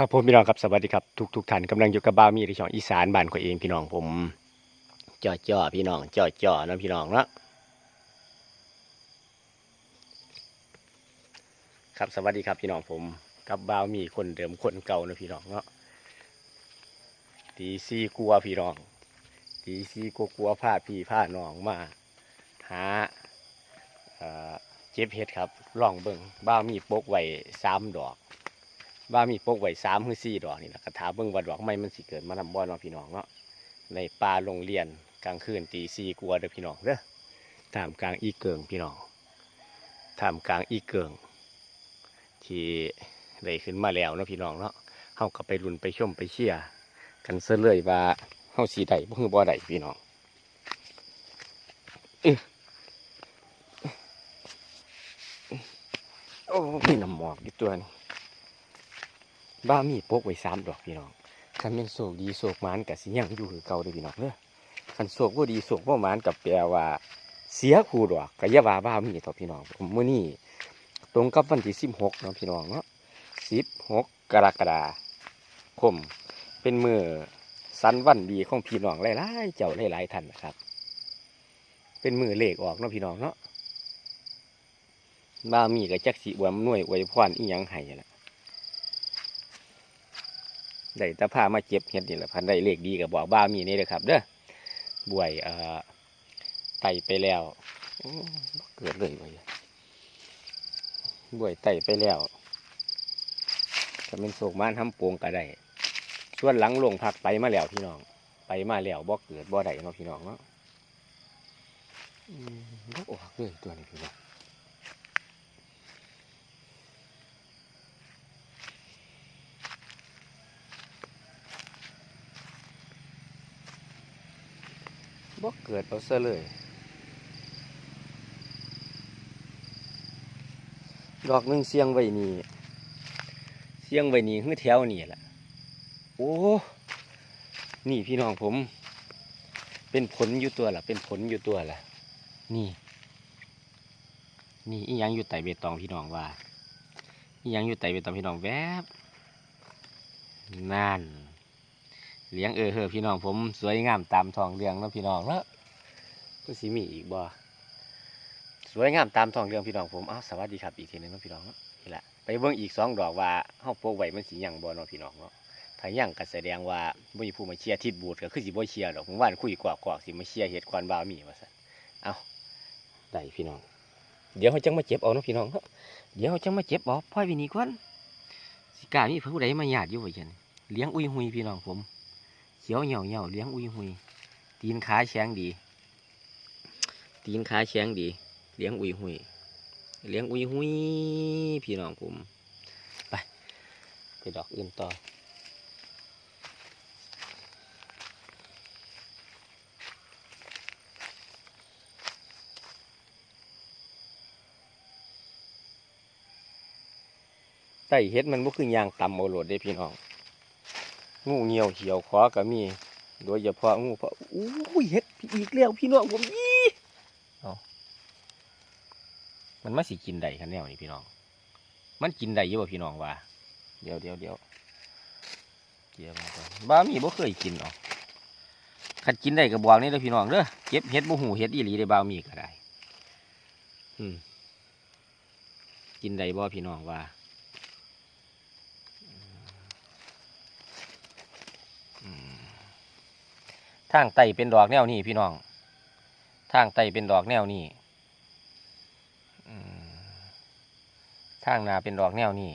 ครับผมพี่น้องครับสวัสดีครับทุกทุกท่านกำลังอยู่กับบ้ามีที่ช่องอีสานบ้านของเองพี่น้องผมจ่อจ่อพี่น้องจ่อจ่อนะพี่น้องเนาะครับสวัสดีครับพี่น้องผมกับบ้ามีคนเดิมคนเก่านะพี่น้องเนาะตีซีกลัวพี่น้องตีซีกลัวกลัวผ้าพี่ผ้าน้องมาหาเจ็บเห็ดครับลองเบิ่งบ้ามีปกไว้สามดอก ว่ามีปกไว้สามหรือสี่ดอกนี่แหละกระถาเบิ่งว่าดอกไม้มันสิเกิดมานำบ่อเนาะพี่น้องเนาะในป่าโรงเรียนกลางคืนตีสี่กลัวเด้อพี่น้องเด้อท่ามกลางอีเกิงพี่น้องท่ามกลางอีเกิงที่ได้ขึ้นมาแล้วเนาะพี่น้องเนาะเฮาก็ไปรุนไปชมไปเชียร์กันซะเลยว่าเฮาสิได้บ่คือบ่ได้พี่น้องอื้อโอ้มีน้ำหมอกอยู่ตัวนี้ บ้ามีโปกไว้สามดอกพี่น้องคันเป็นโศกดีโศกมานกับสิยังอยู่คือเก่าเด้อพี่น้องเด้อคันโศกบ่ดีโศกบ่หมานกับแปลว่า เสียคู่ดอกก็อย่าว่าบ้ามีต่อพี่น้องผมมื้อนี้ตรงกับวันที่16เนาะพี่น้องเนาะ16กกรกฎาคม เป็นมือสันวันดีของพี่น้องหลายๆเจ้าหลายๆท่านนะครับ เป็นมือเลขออกเนาะพี่น้องเนาะบ้ามีก็จักสิอวมหน่วยอวยพรอีหยังให้ละ ได้แตะพามาเจ็บเห็ดนี่แหละพันได้เลขดีกับบอกบ้ามีนี่เลยครับ เด้อบวยเอ่อไตไปแล้วเกิดเลยเว้ยบวยไตไปแล้วจะเป็นโศกมานทำปวงก็ได้ส่วนหลังลงพักไปมาแล้วพี่น้อง ไปมาแล้วบ่เกิดบ่ได้เนาะพี่น้องเนาะอืมบ่ออกเลยตัวนี้พี่น้อง เกิดเอาซะเลย ดอกหนึงเสียงไว้นี่เสียงไว้นี่คือแถวนี่แหละโอ้นี่พี่น้องผม เป็นผลอยู่ตัวล่ะ เป็นผลอยู่ตัวล่ะ นี่ นี่อียังอยู่ไต่เบตองพี่น้องว่าอียังอยู่ไต่เบตองพี่น้องแวบนั่นเลี้ยงเออเฮอพี่น้องผมสวยงามตามทองเรืองนะพี่น้องเนาะ ก็สิมีอีกบ่สวยงามตามท้องเรืองพี่น้องผมอ้าวสวัสดีครับอีกทีนึงนะพี่น้องเนาะนี่แหละไปเบิ่งอีกสองดอกว่าเฮาโปกไว้มันสิหยังบ่เนาะพี่น้องเนาะถ้าหยังก็แสดงว่าบ่มีผู้มาเชียร์ทิศบูดก็คือสิบ่เชียร์ดอกผมว่าคุยกวากๆสิมาเชียร์เฮ็ดควันบ่าวมีว่าซั่นเอาได้พี่น้อง เดี๋ยวเฮาจังมาเจ็บเอาเนาะพี่น้องเนาะเดี๋ยวเฮาจังมาเจ็บเอาพ่อยวินี่ก่อนสิกล้ามีผู้ใดมาญาติอยู่ว่าซั่นเลี้ยงอุ้ยหุยพี่น้องผมเขียวเหี่ยวเหี่ยวเลี้ยงอุ้ยหุยตีนขาแข็งดี ตีนขาแข็งดี เลี้ยงอุ้ยหุยเลี้ยงอุ้ยหุยพี่น้องผมไปไปดอกอื่นต่อไต่เฮ็ดมันบ่คือยางต่ำเอาโหลดเด้พี่น้อง งูเงียวเขียวขอก็มี โดยเฉพาะงูเพราะอู้ยเฮ็ดอีกแล้วพี่น้องผมยี่า มันมาสิกินได้คันแนวนี่พี่น้อง มันกินได้อยี่บ่พี่น้องว่า เดี๋ยวเดี๋ยวเดี๋ยวเกี่ยวมาก่อนบ้ามีบ่เคยกินเนาะคันกินได้ก็บบอกนี่เด้อพี่น้องเด้อเก็บเฮ็ดบ่หูเฮ็ดอีหลีได้บ้ามีก็ได้ อืม กินได้บ่พี่น้องว่าทางไตเป็นดอกแนวนี้พี่น้อง ทางไตเป็นดอกแนวนี้ ทางนาเป็นดอกแนวนี้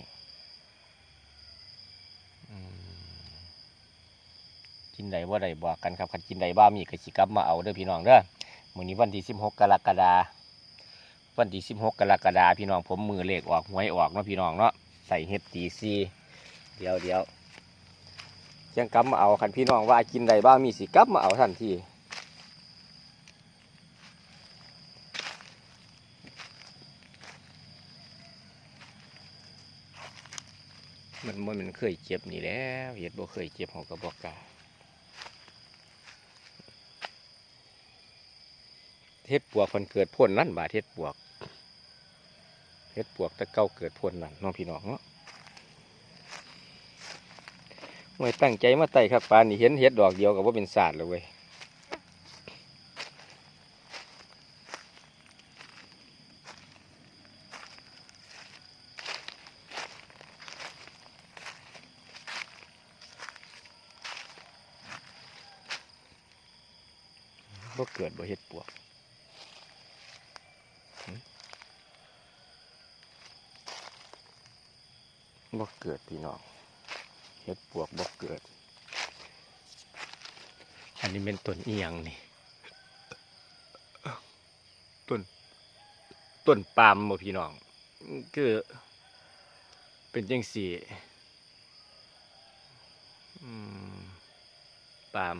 กินใดว่าใดบอกกันครับคันกินใดบ้ามีกสิกับมาเอาเด้อพี่น้องเด้อมื้อนี้วันที่สิบหกกรกฎาวันที่สิบหกกรกฎาพี่น้องผมมือเลขออกหวยออกเนาะพี่น้องเนาะใส่เฮ็ดตีซีเดี๋ยวเดี๋ยวยังกลับมาเอาคันพี่น้องว่ากินใดบ้ามีสิกลับมาเอาทันที มันมันมันเคยเจ็บนี่แล้วเห็ดบ่เคยเจ็บของกระบอกกาเฮ็ดปวกคนเกิดพ่นนั่นบาดเฮ็ดปวกเฮ็ดปวกตะเก้าเกิดพ่นนั่นน้องพี่น้องเนาะไม่ตั้งใจมาไต่ครับปานนี่เห็นเห็ดดอกเดียวกับว่าเป็นศาสตร์เลยเว้ย บ่เกิดบ่เห็ดปวกบ่เกิดพี่น้องเห็ดปวกบ่เกิด อันนี้เป็นต้นเอียงนี่ต้นต้นปาล์มบ่พี่น้องคือ เป็นจังสี่ปาล์ม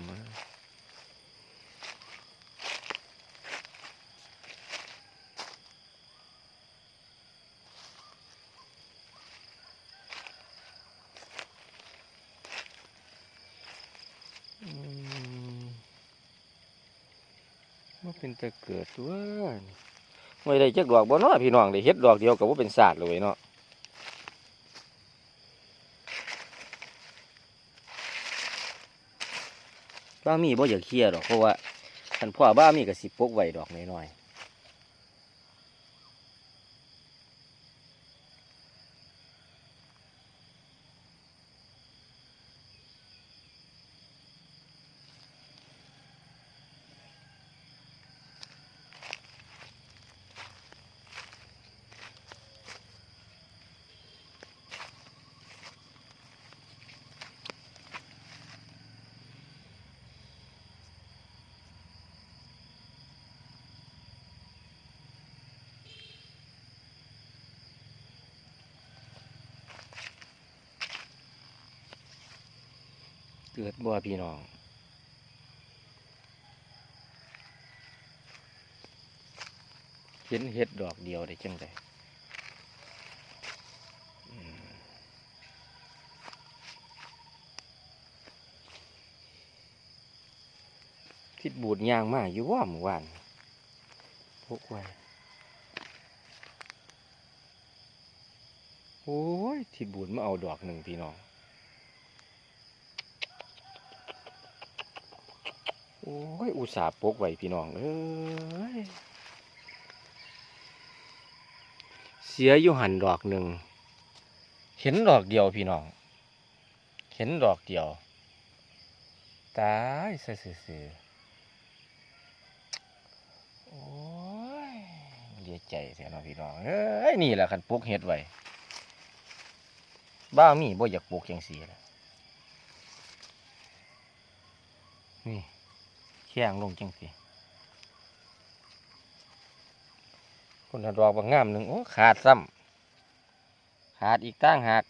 ว่าเป็นตะเกิดตัวไม่ได้จักดอกบ่เนาะพี่น้องได้เฮ็ดดอกเดียวกับว่าเป็นศาสตร์เลยเนาะบ้ามีบ่อยากเคลียร์ดอกเพราะว่าคันพ่อบ้ามีก็สิปกไว้ดอกน้อยๆ กิดบ่พี่น้องเห็นเห็ดดอกเดียวได้จังไดทิดบูดยางมากอยู่ว่าหมู่บ้านพกไว้โอ้ยทิดบูดมาเอาดอกหนึ่งพี่น้อง อ้ย อุตส่าห์ปกไว้พี่น้องเอ้ยเสียอยู่หันดอกหนึ่ง เห็นดอกเดียวพี่น้อง เห็นดอกเดียว ตายเสือๆโอ้ยเลียใจเสียเนาะพี่น้องเอ้ยนี่แหละคันปลูกเห็ดไว้บ้ามีบ่อยากปลูกจังสีละนี่ แข้งลงจังสิคนละดอกบางงามหนึ่งโอ้ขาดซ้ำขาดอีกตั้งหัก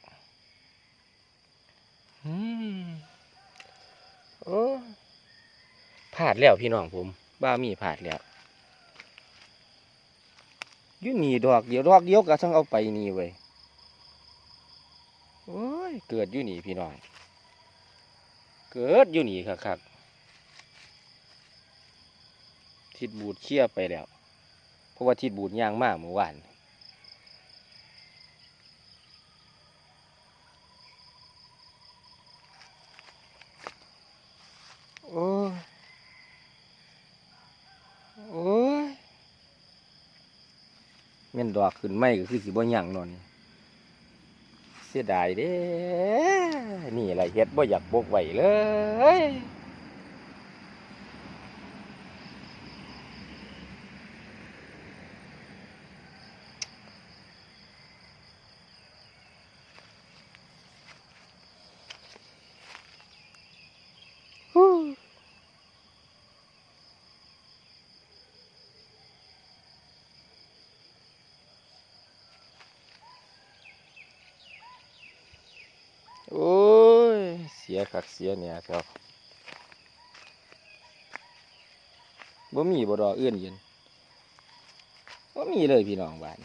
อืมโอ้พลาดแล้วพี่น้องผม บ้ามีพลาดแล้วอยุ่นี่ดอกเดียวดอกเดียวก็ต้องเอาไปนี่เว้ยโอ้ยเกิดอยู่นี่พี่น้องเกิดอยู่นี่ครับ ทิดบูดเชี่ยไปแล้ว เพราะว่าทิดบูดย่างมากเมื่อวานโอ้โอ้ยเม่นดอกขึ้นไม่ก็คือสิบ่ย่างนอนเสียดายเด้ นี่แหละเฮ็ดบ่อยากบกไหวเลย ฮู้โอ้ย เสียขักเสียเนี่ยครับบ่มีบ่รอเอื้อนเย็นบ่มีเลยพี่น้องบ้าน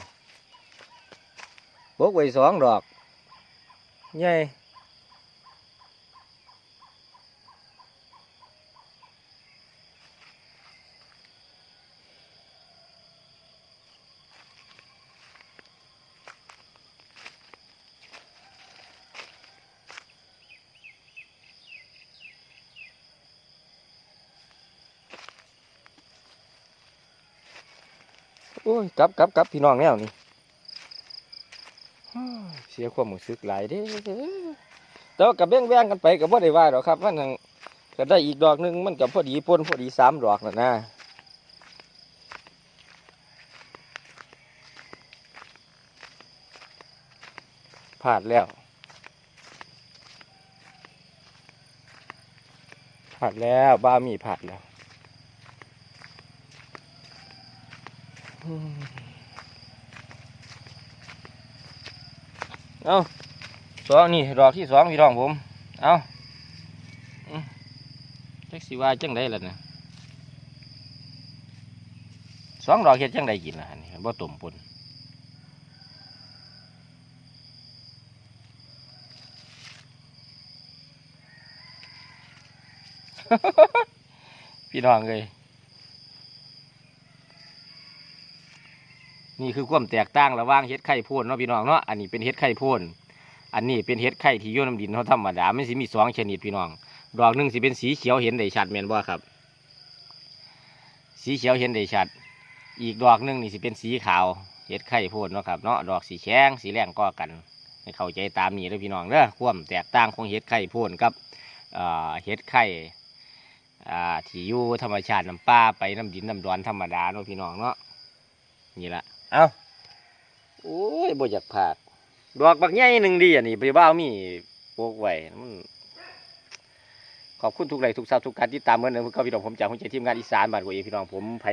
บกไว้สองดอกใหญ่ โอ้ยกลับกลับกลับพี่น้องแนวนี่เสียความรู้สึกหลายเด้แต่ว่ากับแบ่งแบ่งกันไปกับบ่ได้ว่าหรอกครับมันก็ได้อีกดอกหนึงมันกับพอดีปนพอดีสามดอกน่ะนะพลาดแล้วพลาดแล้วบ้ามีพลาดแล้ว อืม เอาสองนี่ดอกที่สองพี่น้องผม เอาอืมจักสิว่าจังไดล่ะนะสองดอกเฮ็ดจังไดกินล่ะนี่บ่ต้มปนพี่น้องเลย นี่คือความแตกต่างระหว่างเฮ็ดไข่พ่นเนาะพี่น้องเนาะอันนี้เป็นเฮ็ดไข่พ่นอันนี้เป็นเฮ็ดไข่ที่อยู่น้ำดินเขาธรรมดามันสิมีสองชนิดพี่น้อง ดอกหนึ่งสิเป็นสีเขียวเห็นได้ชัดแม่นบ่ครับ สีเขียวเห็นได้ชัด อีกดอกหนึ่งนี่สิเป็นสีขาวเฮ็ดไข่พ่นเนาะครับเนาะดอกสีแข็งสีแรงก็กันให้เข้าใจตามนี้เด้อพี่น้องเด้อความแตกต่างของเฮ็ดไข่พ่นกับเฮ็ดไข่ที่อยู่ธรรมชาติน้ำป่าไปน้ำดินน้ำดอนธรรมดาเนาะพี่น้องเนาะนี่ละ เอาโอ้ยบ่อยากผาดดอกบักใหญ่หนึ่งดีอันนี้ไปบ้าวมีปลูกไว้มันขอบคุณทุกไลค์ทุกซับทุกการติดตามเหมือนเดิมพวกเขาพี่น้องผมจากหัวใจทีมงานอีสานบ้านกัวเองพี่น้องผมไผ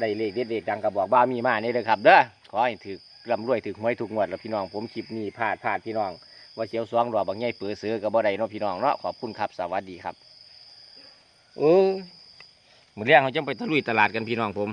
ได้เลขเด็ดเลขดังก็บอกบ้าวมีมาเนี่ยเลยครับ เด้อขอให้ถือร่ำรวยถือหวยถูกงวดแล้วพี่น้องผมคลิปนี้พลาดพลาดพี่น้อง ว่าเสียวสวงดอกบักใหญ่เปือเสือกับบ่ได้เนาะพี่น้องเนาะขอบคุณครับสวัสดีครับโอ้ยมื้อแรกเราจะไปตะลุยตลาดกันพี่น้องผม